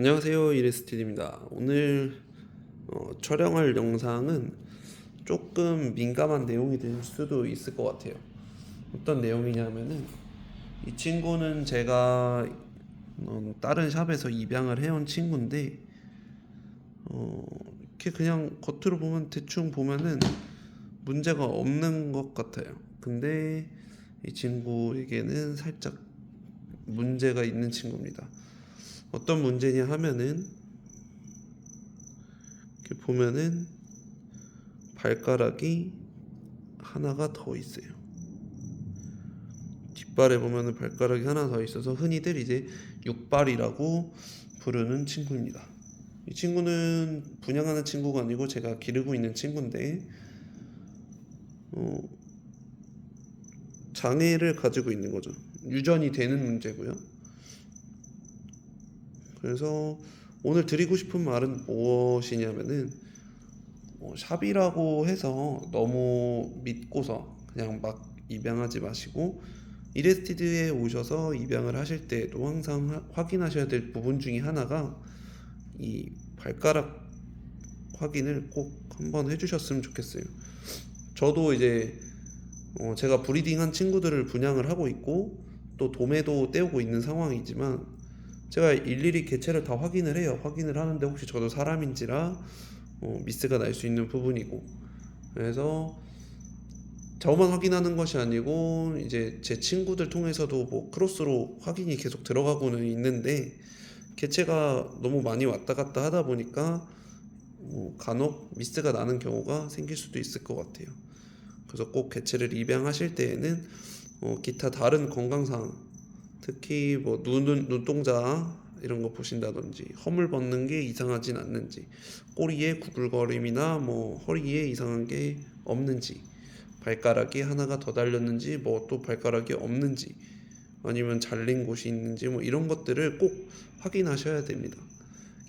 안녕하세요 이레스틸입니다. 오늘 어, 촬영할 영상은 조금 민감한 내용이 될 수도 있을 것 같아요. 어떤 내용이냐면은 이 친구는 제가 어, 다른 샵에서 입양을 해온 친구인데 어, 이렇게 그냥 겉으로 보면 대충 보면은 문제가 없는 것 같아요. 근데 이 친구에게는 살짝 문제가 있는 친구입니다 어떤 문제냐 하면은 이렇게 보면은 발가락이 하나가 더 있어요. 뒷발에 보면은 발가락이 하나 더 있어서 흔히들 이제 육발이라고 부르는 친구입니다. 이 친구는 분양하는 친구가 아니고 제가 기르고 있는 친구인데 어, 장애를 가지고 있는 거죠. 유전이 되는 문제고요. 그래서 오늘 드리고 싶은 말은 무엇이냐면은 어, 샵이라고 해서 너무 믿고서 그냥 막 입양하지 마시고 이레스티드에 오셔서 입양을 하실 때도 항상 하- 확인하셔야 될 부분 중에 하나가 이 발가락 확인을 꼭 한번 해주셨으면 좋겠어요. 저도 이제 어, 제가 브리딩한 친구들을 분양을 하고 있고 또 도매도 떼우고 있는 상황이지만 제가 일일이 개체를 다 확인을 해요. 확인을 하는데 혹시 저도 사람인지라 어, 미스가 날 수 있는 부분이고 그래서 저만 확인하는 것이 아니고 이제 제 친구들 통해서도 뭐 크로스로 확인이 계속 들어가고는 있는데 개체가 너무 많이 왔다 갔다 하다 보니까 뭐 간혹 미스가 나는 경우가 생길 수도 있을 것 같아요. 그래서 꼭 개체를 입양하실 때에는 어, 기타 다른 건강상 특히 뭐 눈, 눈동자 이런 거 보신다든지 허물 벗는 게 이상하진 않는지 꼬리에 구불거림이나 뭐 허리에 이상한 게 없는지 발가락이 하나가 더 달렸는지 뭐 또 발가락이 없는지 아니면 잘린 곳이 있는지 뭐 이런 것들을 꼭 확인하셔야 됩니다.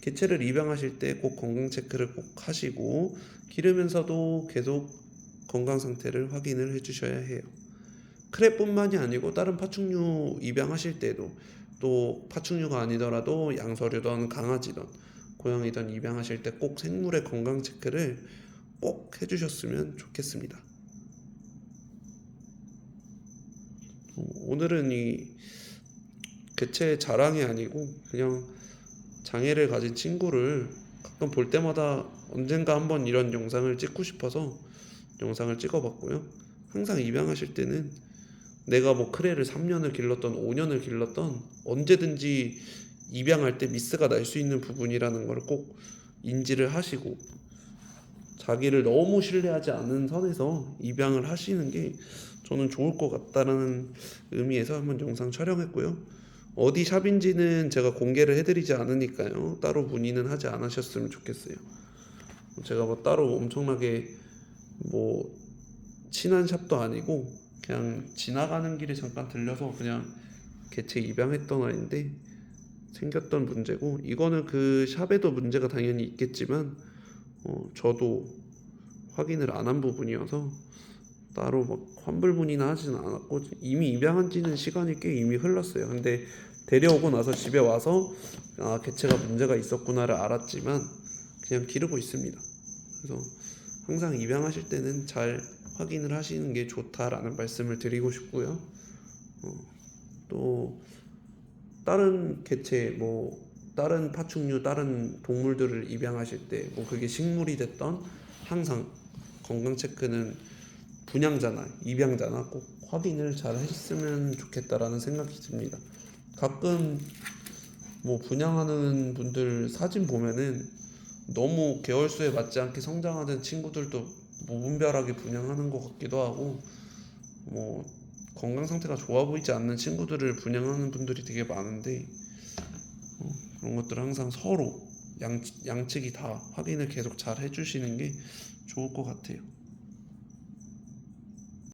개체를 입양하실 때 꼭 건강 체크를 꼭 하시고 기르면서도 계속 건강 상태를 확인을 해주셔야 해요. 크랩뿐만이 아니고 다른 파충류 입양하실 때도 또 파충류가 아니더라도 양서류든 강아지든 고양이든 입양하실 때 꼭 생물의 건강 체크를 꼭 해주셨으면 좋겠습니다. 어, 오늘은 이 개체 자랑이 아니고 그냥 장애를 가진 친구를 가끔 볼 때마다 언젠가 한번 이런 영상을 찍고 싶어서 영상을 찍어봤고요. 항상 입양하실 때는 내가 뭐 크레를 3년을 길렀던 5년을 길렀던 언제든지 입양할 때 미스가 날 수 있는 부분이라는 걸 꼭 인지를 하시고 자기를 너무 신뢰하지 않은 선에서 입양을 하시는 게 저는 좋을 것 같다는 의미에서 한번 영상 촬영했고요. 어디 샵인지는 제가 공개를 해드리지 않으니까요. 따로 문의는 하지 않으셨으면 좋겠어요. 제가 뭐 따로 엄청나게 뭐 친한 샵도 아니고 그냥 지나가는 길에 잠깐 들려서 그냥 개체 입양했던 아이인데 생겼던 문제고 이거는 그 샵에도 문제가 당연히 있겠지만 어, 저도 확인을 안 한 부분이어서 따로 막 환불 문의나 하지는 않았고 이미 입양한 지는 시간이 꽤 이미 흘렀어요. 근데 데려오고 나서 집에 와서 아 개체가 문제가 있었구나를 알았지만 그냥 기르고 있습니다. 그래서 항상 입양하실 때는 잘 확인을 하시는 게 좋다라는 말씀을 드리고 싶고요. 어, 또 다른 개체 뭐 다른 파충류 다른 동물들을 입양하실 때 뭐 그게 식물이 됐던 항상 건강 체크는 분양자나 입양자나 꼭 확인을 잘 했으면 좋겠다라는 생각이 듭니다. 가끔 뭐 분양하는 분들 사진 보면은 너무 개월수에 맞지 않게 성장하는 친구들도 무분별하게 분양하는 것 같기도 하고 뭐 건강 상태가 좋아 보이지 않는 친구들을 분양하는 분들이 되게 많은데 어, 그런 것들 항상 서로 양, 양측이 다 확인을 계속 잘 해주시는 게 좋을 것 같아요.